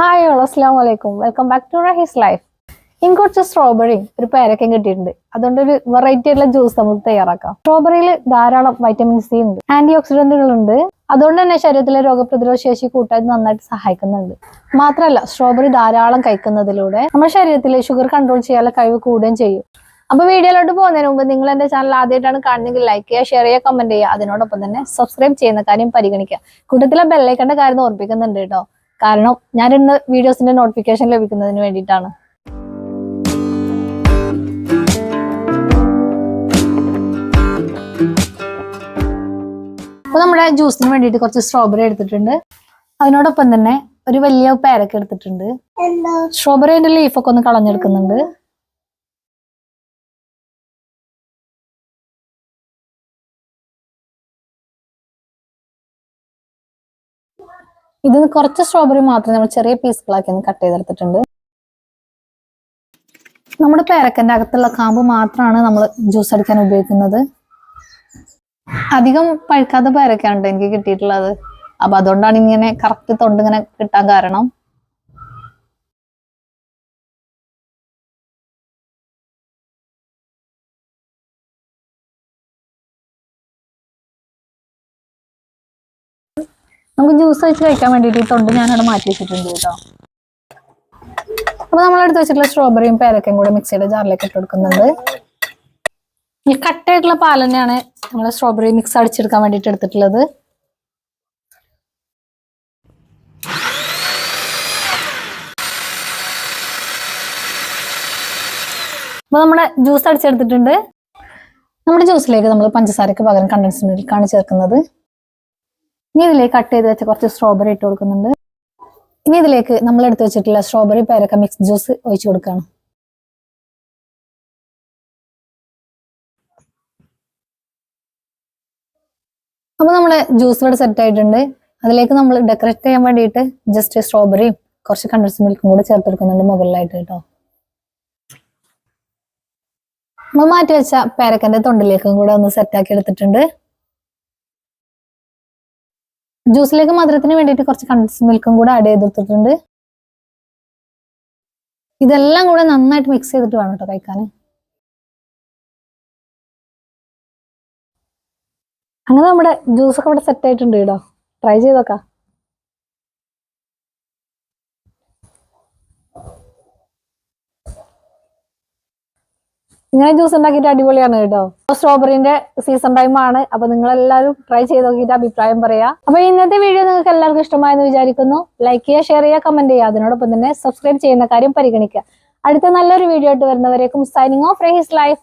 Hi hello അസ്സാം വലൈക്കും welcome back to Rahees life എനിക്ക് കുറച്ച് സ്ട്രോബെറിയും ഒരു പേരക്കയും കിട്ടിയിട്ടുണ്ട്. അതുകൊണ്ട് ഒരു വെറൈറ്റി ആയിട്ടുള്ള ജ്യൂസ് നമുക്ക് തയ്യാറാക്കാം. സ്ട്രോബെറിയിൽ ധാരാളം വൈറ്റമിൻ സി ഉണ്ട്. ആന്റി ഓക്സിഡന്റുകൾ ഉണ്ട് അതുകൊണ്ട് തന്നെ ശരീരത്തിലെ രോഗപ്രതിരോധ ശേഷി കൂട്ടാൻ നന്നായിട്ട് സഹായിക്കുന്നുണ്ട്. മാത്രമല്ല സ്ട്രോബെറി ധാരാളം കഴിക്കുന്നതിലൂടെ നമ്മുടെ ശരീരത്തിലെ ഷുഗർ കൺട്രോൾ ചെയ്യാനുള്ള കഴിവ് കൂടുകയും ചെയ്യും. അപ്പൊ വീഡിയോയിലോട്ട് പോകുന്നതിന് മുമ്പ് നിങ്ങൾ എന്റെ ചാനൽ ആദ്യമായിട്ടാണ് കാണുന്നെങ്കിൽ ലൈക്ക് ചെയ്യുക ഷെയർ ചെയ്യുക കമന്റ് ചെയ്യുക. അതിനോടൊപ്പം തന്നെ സബ്സ്ക്രൈബ് ചെയ്യുന്ന കാര്യം പരിഗണിക്കുക. കൂട്ടത്തിലെ ബെല്ലൈക്കണ്ട കാര്യം ഓർപ്പിക്കുന്നുണ്ട് കേട്ടോ. കാരണം ഞാൻ ഇന്ന് വീഡിയോസിന്റെ നോട്ടിഫിക്കേഷൻ ലഭിക്കുന്നതിന് വേണ്ടിയിട്ടാണ്. അപ്പൊ നമ്മുടെ ജ്യൂസിന് വേണ്ടിയിട്ട് കുറച്ച് സ്ട്രോബെറി എടുത്തിട്ടുണ്ട്. അതിനോടൊപ്പം തന്നെ ഒരു വലിയ പേരക്ക എടുത്തിട്ടുണ്ട്. സ്ട്രോബെറിന്റെ ലീഫൊക്കെ ഒന്ന് കളഞ്ഞെടുക്കുന്നുണ്ട്. ഇത് കുറച്ച് സ്ട്രോബെറി മാത്രം നമ്മൾ ചെറിയ പീസുകളാക്കി ഒന്ന് കട്ട് ചെയ്തെടുത്തിട്ടുണ്ട്. നമ്മുടെ പേരക്കന്റെ അകത്തുള്ള കാമ്പ് മാത്രമാണ് നമ്മൾ ജ്യൂസ് അടിക്കാൻ ഉപയോഗിക്കുന്നത്. അധികം പഴുക്കാത്ത പേരക്കാണ് എനിക്ക് കിട്ടിയിട്ടുള്ളത്? അപ്പൊ അതുകൊണ്ടാണ് ഇങ്ങനെ കറക്റ്റ് തൊണ്ട് ഇങ്ങനെ കിട്ടാൻ കാരണം. നമുക്ക് ജ്യൂസ് വെച്ച് കഴിക്കാൻ വേണ്ടിയിട്ട് ഈ തൊണ്ട് ഞാനവിടെ മാറ്റി വെച്ചിട്ടുണ്ട് കേട്ടോ. അപ്പൊ നമ്മളെടുത്ത് വെച്ചിട്ടുള്ള സ്ട്രോബെറിയും പേരക്കയും കൂടെ മിക്സിയുടെ ജാറിലേക്ക് ഇട്ട് കൊടുക്കുന്നുണ്ട്. ഈ കട്ടയായിട്ടുള്ള പാൽ തന്നെയാണ് നമ്മൾ സ്ട്രോബെറി മിക്സ് അടിച്ചെടുക്കാൻ വേണ്ടിയിട്ട് എടുത്തിട്ടുള്ളത്. അപ്പൊ നമ്മുടെ ജ്യൂസ് അടിച്ചെടുത്തിട്ടുണ്ട്. നമ്മുടെ ജ്യൂസിലേക്ക് നമ്മൾ പഞ്ചസാരക്ക് പകരം കണ്ടൻസ് മിൽക്കാണ് ചേർക്കുന്നത്. ഇനി ഇതിലേക്ക് കട്ട് ചെയ്ത് വെച്ച കുറച്ച് സ്ട്രോബെറി ഇട്ട് കൊടുക്കുന്നുണ്ട്. ഇനി ഇതിലേക്ക് നമ്മൾ എടുത്ത് വെച്ചിട്ടുള്ള സ്ട്രോബെറി പേരക്ക മിക്സ് ജ്യൂസ് ഒഴിച്ചു കൊടുക്കുകയാണ്. അപ്പൊ നമ്മൾ ജ്യൂസ് ഇവിടെ സെറ്റ് ആയിട്ടുണ്ട്. അതിലേക്ക് നമ്മൾ ഡെക്കറേറ്റ് ചെയ്യാൻ വേണ്ടിയിട്ട് ജസ്റ്റ് സ്ട്രോബെറിയും കുറച്ച് കണ്ടൻസ് മിൽക്കും കൂടെ ചേർത്ത് കൊടുക്കുന്നുണ്ട് മുകളിലായിട്ട് കേട്ടോ. നമ്മൾ മാറ്റി വെച്ച പേരക്കന്റെ തൊണ്ടിലേക്കും കൂടെ ഒന്ന് സെറ്റ് ആക്കി എടുത്തിട്ടുണ്ട്. ജ്യൂസിലേക്ക് മധുരത്തിന് വേണ്ടിയിട്ട് കുറച്ച് കണ്ടൻസ് മിൽക്കും കൂടെ ആഡ് ചെയ്തെടുത്തിട്ടുണ്ട്. ഇതെല്ലാം കൂടെ നന്നായിട്ട് മിക്സ് ചെയ്തിട്ട് വേണം കേട്ടോ കഴിക്കാൻ അങ്ങനെ നമ്മുടെ ജ്യൂസൊക്കെ ഇവിടെ സെറ്റ് ആയിട്ടുണ്ട് കേട്ടോ ട്രൈ ചെയ്തോക്കാം ഇങ്ങനെ ജ്യൂസ് ഉണ്ടാക്കിയിട്ട് അടിപൊളിയാണ് കേട്ടോ. സ്ട്രോബെറിന്റെ സീസൺ ടൈം ആണ്. അപ്പൊ നിങ്ങൾ എല്ലാവരും ട്രൈ ചെയ്ത് നോക്കിയിട്ട് അഭിപ്രായം പറയാ. അപ്പൊ ഇന്നത്തെ വീഡിയോ നിങ്ങൾക്ക് എല്ലാവർക്കും ഇഷ്ടമായെന്ന് വിചാരിക്കുന്നു. ലൈക്ക് ചെയ്യുക ഷെയർ ചെയ്യുക കമന്റ് ചെയ്യുക. അതിനോടൊപ്പം തന്നെ സബ്സ്ക്രൈബ് ചെയ്യുന്ന കാര്യം പരിഗണിക്കുക. അടുത്ത നല്ലൊരു വീഡിയോ ആയിട്ട് വരുന്നവരേക്കും സൈനിങ് ഓഫ് ഹിസ് ലൈഫ്